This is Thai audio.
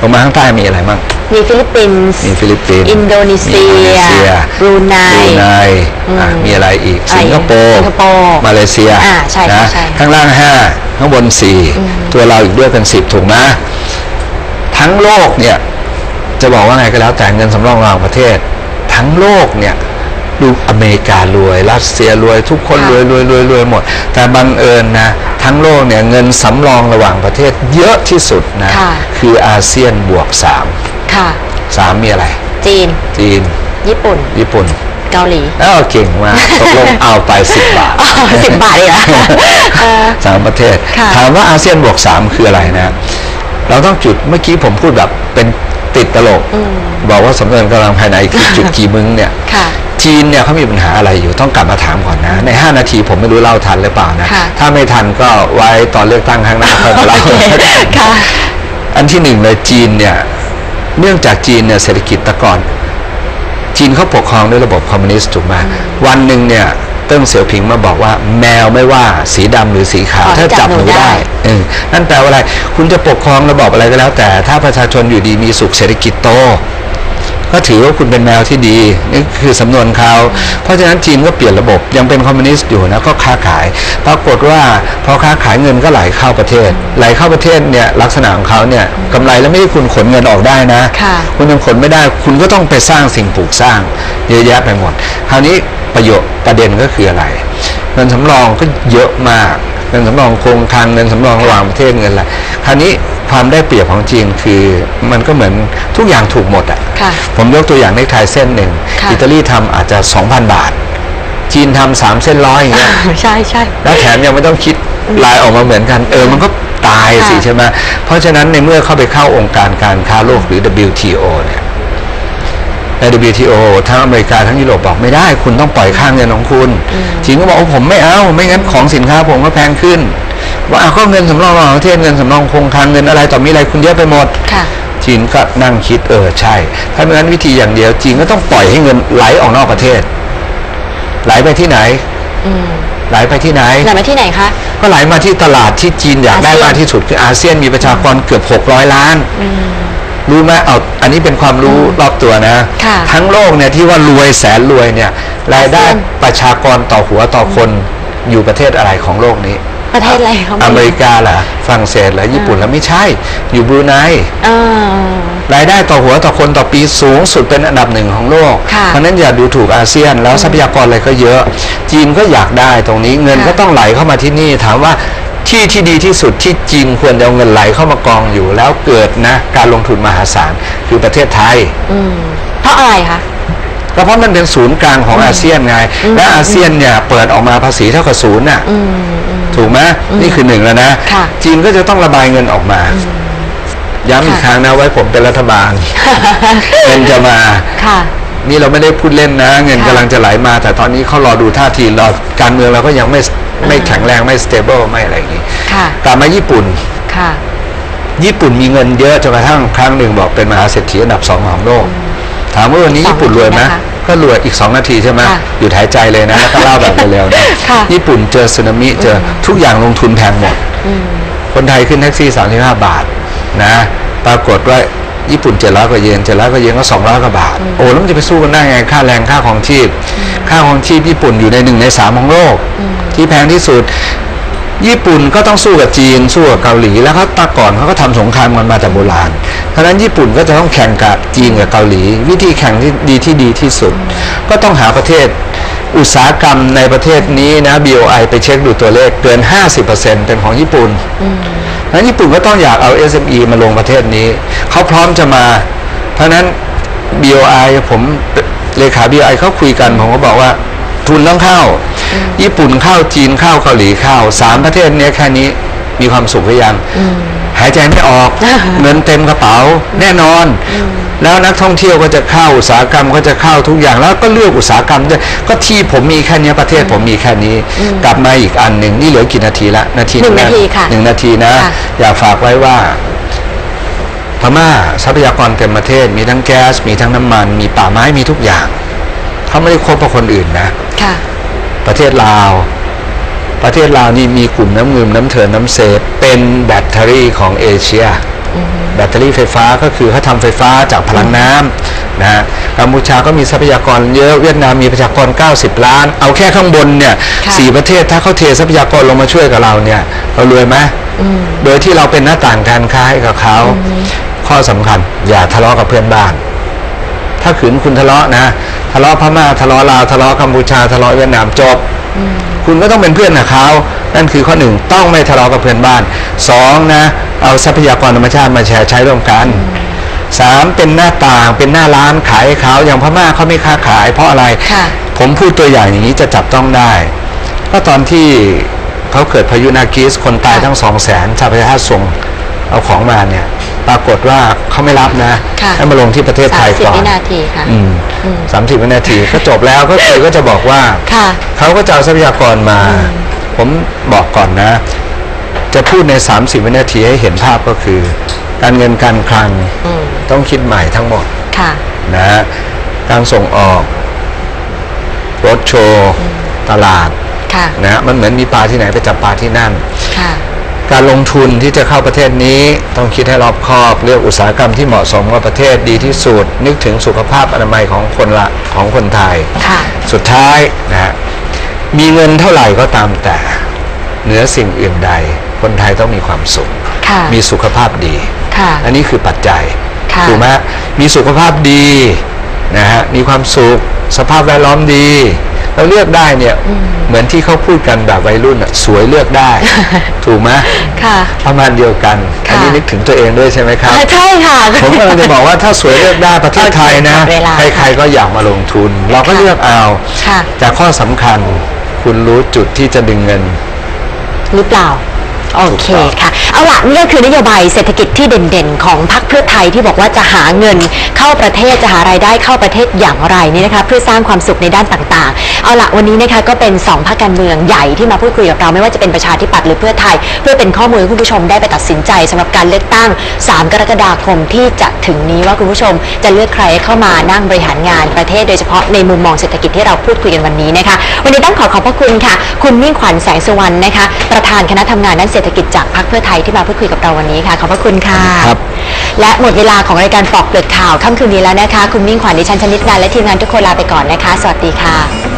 ลงมาข้างใต้มีอะไรบ้างมีฟิลิปปินส์มีฟิลิปปินส์อินโดนีเซียมีอินโดนีเซียบรูไนบรูไนอะอืมมีอะไรอีกอะสิงคโปร์สิงคโปร์มาเลเซียอ่าใช่ใช่นะใช่ข้างล่างห้าข้างบนสี่ตัวเราอีกด้วยเป็นสิบถูกไหมทั้งโลกเนี่ยจะบอกว่าไงก็แล้วแต่เงินสำรองระหว่างประเทศ ทั้งโลกเนี่ย ดูอเมริการวย รัสเซียรวย ทุกคนรวยรวยรวยรวยหมด แต่บังเอิญนะ ทั้งโลกเนี่ยเงินสำรองระหว่างประเทศเยอะที่สุดนะ ค่ะคืออาเซียนบวกสามค่ะ สามมีอะไร จีน จีน ญี่ปุ่น ญี่ปุ่นเกาหลี อ้าวเก่งมากตกลงเอาไปสิบบาท สิบบาทเองเหรอเออสามประเทศ ค่ะถามว่าอาเซียนบวกสามคืออะไรนะ เราต้องจุดเมื่อกี้ผมพูดแบบเป็นติดตลกบอกว่าสำเร็จกำลังภายในคือจุดกี่มึงเนี่ย ค่ะ จีนเนี่ยเขามีปัญหาอะไรอยู่ต้องกลับมาถามก่อนนะ ใน 5 นาทีผมไม่รู้เล่าทันหรือเปล่านะค่ะถ้าไม่ทันก็ไว้ตอนเลือกตั้งข้างหน้าค่อยมาเล่าค่ะอันที่หนึ่งเลยจีนเนี่ยเนื่องจากจีนเนี่ยเศรษฐกิจแตะก่อน จีนเขาปกครองด้วยระบบคอมมิวนิสต์ถูกไหมวันหนึ่งเนี่ยเติ้งเสี่ยวผิงมาบอกว่าแมวไม่ว่าสีดำหรือสีขาวขอให้ถ้าจับจับหหนูนูได้ได้เออนั่นแปลว่าอะไร คุณจะปกครองระบอบอะไรก็แล้ว แต่ถ้าประชาชนอยู่ดีมีสุขเศรษฐกิจโต ก็ถือว่าคุณเป็นแมวที่ดีนี่คือสำนวนเขาเพราะฉะนั้นจีนก็เปลี่ยนระบบยังเป็นคอมมิวนิสต์อยู่นะก็ค้าขาย ปรากฏว่าพอค้าขายเงินก็ไหลเข้าประเทศ ไหลเข้าประเทศเนี่ยลักษณะของเขาเนี่ยกำไรแล้วไม่ใช่คุณขนเงินออกได้นะค่ะคุณยังขนไม่ได้ คุณก็ต้องไปสร้างสิ่งปลูกสร้างเยอะแยะไปหมด คราวนี้ประโยชน์ประเด็นก็คืออะไรเงินสำรองก็เยอะมากเงินสำรองคงคลังเงินสำรองระหว่างประเทศเงินอะไรคราวนี้ ความได้เปรียบของจีนคือมันก็เหมือนทุกอย่างถูกหมดอะค่ะผมยกตัวอย่างในไทยเส้นหนึ่งค่ะอิตาลีทำอาจจะ 2,000 บาท จีนทำสามเส้นร้อยอย่างเงี้ยใช่ใช่แล้วแถมยังไม่ต้องคิดลายออกมาเหมือนกัน เออมันก็ตายสิค่ะใช่ไหมเพราะฉะนั้นในเมื่อเข้าไปเข้าองค์การการค้าโลกหรือ WTO เนี่ยใน WTO ทั้งอเมริกาทั้งยุโรปบอกไม่ได้ คุณต้องปล่อยค่าเงินของคุณจีนก็บอกว่าผมไม่เอา ไม่งั้นของสินค้าผมก็แพงขึ้น ว่าเอาก็เงินสำรองระหว่างประเทศเงินสำรองคงคลังเงินอะไรต่อมีอะไรคุณเยอะไปหมดค่ะจีนก็นั่งคิดเออใช่ ถ้าไม่งั้นวิธีอย่างเดียวจีนก็ต้องปล่อยให้เงินไหลออกนอกประเทศ ไหลไปที่ไหนอืมไหลไปที่ไหนไหนมาที่ไหนคะก็ไหลมาที่ตลาดที่จีนอยากได้อาเซียนมากที่สุดคืออาเซียนมีประชากรเกือบ600ล้านรู้ไหมเอาอันนี้เป็นความรู้รอบตัวนะค่ะทั้งโลกเนี่ยที่ว่ารวยแสนรวยเนี่ย รายได้อาเซียนประชากรต่อหัวต่อคนอยู่ประเทศอะไรของโลกนี้ ประเทศอะไรเขาอเมริกาเหรอฝรั่งเศสเหรอญี่ปุ่นแล้วไม่ใช่ อยู่บรูไนเออรายได้ต่อหัวต่อคนต่อปีสูงสุดเป็นอันดับหนึ่งของโลกค่ะเพราะฉะนั้นอย่าดูถูกอาเซียนแล้วทรัพยากรอะไรก็เยอะ จีนก็อยากได้ตรงนี้เงินค่ะก็ต้องไหลเข้ามาที่นี่ถามว่าที่ที่ดีที่สุดที่จีนควรจะเอาเงินไหลเข้ามากองอยู่แล้วเกิดนะ การลงทุนมหาศาลคือประเทศไทยอืมเพราะอะไรคะ ก็เพราะมันเป็นศูนย์กลางของอาเซียนไง และอาเซียนเนี่ยเปิดออกมาภาษีเท่ากับศูนย์น่ะอืมอืมถูกไหมนี่คือหนึ่งแล้วนะค่ะจีนก็จะต้องระบายเงินออกมาย้ำอีกค่ะครั้งนะไว้ผมเป็นรัฐบาลเงินจะมาค่ะนี่เราไม่ได้พูดเล่นนะ เงินค่ะกำลังจะไหลมา แต่ตอนนี้เขารอดูท่าทีรอการเมืองเราก็ยังไม่ไม่แข็งแรงไม่สเตเบิลไม่อะไรอย่างนี้ค่ะกลับมาญี่ปุ่นค่ะ ญี่ปุ่นมีเงินเยอะจนกระทั่งครั้งหนึ่งบอกเป็นมหาเศรษฐีอันดับสองของโลก ถามว่าวันนี้สองญี่ปุ่นรวยไหมนาทีนะคะก็รวยอีกสองนาทีใช่ไหมค่ะหยุดหายใจเลยนะแล้วก็เล่าแบบเร็วๆนะค่ะญี่ปุ่นเจอสึนามิเจอทุกอย่างลงทุนแพงหมดอืมคนไทยขึ้นแท็กซี่ 35 บาทนะปรากฏว่าญี่ปุ่น700กว่าเยน700กว่าเยนก็200กว่าบาท โอ้แล้วมันจะไปสู้กันได้ไงค่าแรงค่าของชีพ ค่าของชีพญี่ปุ่นอยู่ในหนึ่งในสามของโลก ที่แพงที่สุด ญี่ปุ่นก็ต้องสู้กับจีนสู้กับเกาหลี แล้วเขาตะก่อนเขาก็ทำสงครามกันมาแต่โบราณเพราะนั้นญี่ปุ่นก็จะต้องแข่งกับจีนกับเกาหลี วิธีแข่งที่ดีที่ดีที่สุด ก็ต้องหาประเทศอุตสาหกรรมในประเทศนี้นะ BOI ไปเช็คดูตัวเลขเกิน 50%เป็นของญี่ปุ่นเพราะนั้นญี่ปุ่นก็ต้องอยากเอา SME มาลงประเทศนี้ เขาพร้อมจะมา เพราะฉะนั้น BOI ผมเลขา BOI เขาคุยกัน ผมก็บอกว่าทุนต้องเข้า ญี่ปุ่นเข้าจีนเข้าเกาหลีเข้าสามประเทศเนี้ยแค่นี้มีความสุขหรือยังหายใจไม่ออกเงินเต็มกระเป๋าแน่นอน แล้วนักท่องเที่ยวก็จะเข้าอุตสาหกรรมก็จะเข้าทุกอย่างแล้วก็เลือกอุตสาหกรรมด้วยก็ที่ผมมีแค่เนี้ยประเทศผมมีแค่นี้ กลับมาอีกอันหนึ่งนี่เหลือกี่นาทีละนาทีหนึ่งะนาทีค่ะหนึ่งนาทีนะค่ะอยากฝากไว้ว่าพม่าทรัพยากรเต็มประเทศ มีทั้งแก๊สมีทั้งน้ำมัน มีป่าไม้มีทุกอย่างเขาไม่ได้คบกับคนอื่นนะค่ะ ประเทศลาว ประเทศลาวนี่มีกลุ่มน้ำเงินน้ำเถินน้ำเซฟเป็นแบตเตอรี่ของเอเชียแบบตเตอรี่ไฟฟ้าก็คือเขาทำไฟฟ้าจากพลังน้ำนะฮะกัมพูชาก็มีทรัพยากรเยอะเวียดนามมีประชากร 90 ล้าน เอาแค่ข้างบนเนี่ยค่ะสี่ประเทศถ้าเขาเททรัพยากรลงมาช่วยกับเราเนี่ย เรารวยไหมอืมโดยที่เราเป็นหน้าต่างการค้าให้กับเขาข้อสำคัญอย่าทะเลาะกับเพื่อนบ้าน ถ้าขืนคุณทะเลาะนะทะเลาะพม่าทะเลาะลาวทะเลาะกัมพูชาทะเลาะเวียดนามจบ คุณก็ต้องเป็นเพื่อนกับเขานั่นคือข้อหนึ่งต้องไม่ทะเลาะกับเพื่อนบ้านสองนะเอาทรัพยากรธรรมชาติมาแชร์ใช้ร่วมกันสามเป็นหน้าต่างเป็นหน้าร้านขายให้เขาอย่างพม่าเขาไม่ค้าขาย เพราะอะไรค่ะผมพูดตัวอย่างอย่างนี้จะจับต้องได้ก็ตอนที่เขาเกิดพายุนากิสคนตายค่ะทั้งสองแสนชาวประชาติส่งเอาของมาเนี่ย ปรากฏว่าเขาไม่รับนะค่ะให้มาลงที่ประเทศไทสามยสิบก่อนวินาทีค่ะอืมอืมสามสิบวินาทีก็จบแล้วก็คือก็จะบอกว่าค่ะเขาก็จะเอาทรัพยากรมา ผมบอกก่อนนะ จะพูดใน 30 วินาทีให้เห็นภาพก็คือ การเงินการคลังอืมต้องคิดใหม่ทั้งหมดค่ะนะฮะการส่งออก รถโชว์ ตลาดค่ะนะฮะมันเหมือนมีปลาที่ไหนไปจับปลาที่นั่นค่ะ การลงทุนที่จะเข้าประเทศนี้ต้องคิดให้รอบคอบเลือกอุตสาหกรรมที่เหมาะสมกับประเทศดีที่สุด นึกถึงสุขภาพอนามัยของคนละของคนไทยค่ะสุดท้ายนะฮะมีเงินเท่าไหร่ก็ตามแต่เหนือสิ่งอื่นใด คนไทยต้องมีความสุขค่ะมีสุขภาพดีค่ะอันนี้คือปัจจัยค่ะถูกไหมมีสุขภาพดี นะฮะมีความสุขสภาพแวดล้อมดี เราเลือกได้เนี่ยเหมือนที่เขาพูดกันแบบวัยรุ่นอะสวยเลือกได้ ถูกไหมค่ะประมาณเดียวกันค่ะอันนี้นึกถึงตัวเองด้วยใช่ไหมครับใช่ค่ะผมกำลังจะบอกว่าถ้าสวยเลือกได้ประเทศไทยนะโอเคหมดเวลาใครๆก็อยากมาลงทุน เราก็ค่ะเลือกเอาค่ะแต่ข้อสำคัญคุณรู้จุดที่จะดึงเงิน หรือเปล่า โอเคถูกต้องค่ะ เอาล่ะนี่ก็คือนโยบายเศรษฐกิจที่เด่นๆ ของพรรคเพื่อไทยที่บอกว่าจะหาเงินเข้าประเทศจะหารายได้เข้าประเทศอย่างไรนี่นะคะเพื่อสร้างความสุขในด้านต่างๆ เอาล่ะวันนี้นะคะก็เป็น2พรรคการเมืองใหญ่ที่มาพูดคุยกับเราไม่ว่าจะเป็นประชาธิปัตย์หรือเพื่อไทย เพื่อเป็นข้อมูลให้คุณผู้ชมได้ไปตัดสินใจสำหรับการเลือกตั้ง 3 กรกฎาคมที่จะถึงนี้ว่าคุณผู้ชมจะเลือกใครให้เข้ามานั่งบริหารงานประเทศ โดยเฉพาะในมุมมองเศรษฐกิจที่เราพูดคุยกันวันนี้นะคะวันนี้ต้องขอขอบพระคุณค่ะ คุณมิ่งขวัญแสงสุวรรณนะคะประธานคณะทำงานด้านเศรษฐกิจจากพรรคเพื่อไทยที่มาพูดคุยกับเราวันนี้ค่ะ ขอบพระคุณค่ะครับและหมดเวลาของรายการปอกเปลือกข่าวค่ำคืนนี้แล้วนะคะ คุณมิ่งขวัญดิฉันชนิดนันและทีมงานทุกคนลาไปก่อนนะคะ สวัสดีค่ะ